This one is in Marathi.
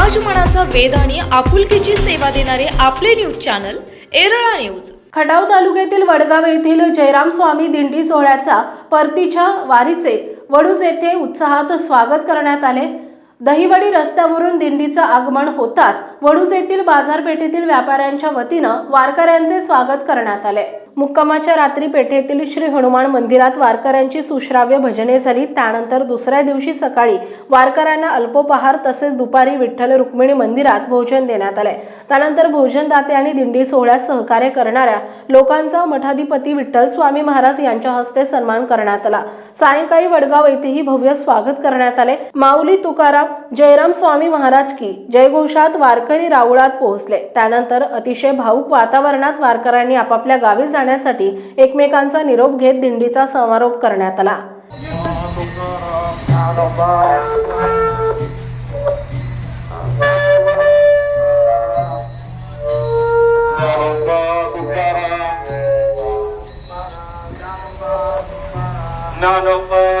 मनाचा वेध आणि आपुलकीची सेवा देणारे आपले news channel Erala news. Khatav तालुक्यातील वडगाव येथील जयराम स्वामी दिंडी सोहळ्याचा परतीच्या वारीचे वडूज येथे उत्साहात स्वागत करण्यात आले. दहिवडी रस्त्यावरून दिंडीचं आगमन होताच वडूज येथील बाजारपेठेतील व्यापाऱ्यांच्या वतीनं वारकऱ्यांचे स्वागत करण्यात आले. मुक्कामाच्या रात्री पेठेतील श्री हनुमान मंदिरात वारकऱ्यांची सुश्राव्य भजने झाली. त्यानंतर दुसऱ्या दिवशी सकाळी वारकऱ्यांना अल्पोपहार तसेच दुपारी विठ्ठल रुक्मिणी मंदिरात भोजन देण्यात आले. त्यानंतर भोजनदाते आणि दिंडी सोहळ्यात सहकार्य करणाऱ्या लोकांचा मठाधिपती विठ्ठल स्वामी महाराज यांच्या हस्ते सन्मान करण्यात आला. सायंकाळी वडगाव येथेही भव्य स्वागत करण्यात आले. माऊली तुकाराम जयराम स्वामी महाराज की जयघोषात वारकरी राऊळात पोहोचले. त्यानंतर अतिशय भाऊक वातावरणात वारकऱ्यांनी आपापल्या गावी जाण्यासाठी एकमेकांचा निरोप घेत दिंडीचा समारोप करण्यात आला. ज्ञानोबा तुकाराम. ज्ञानोबा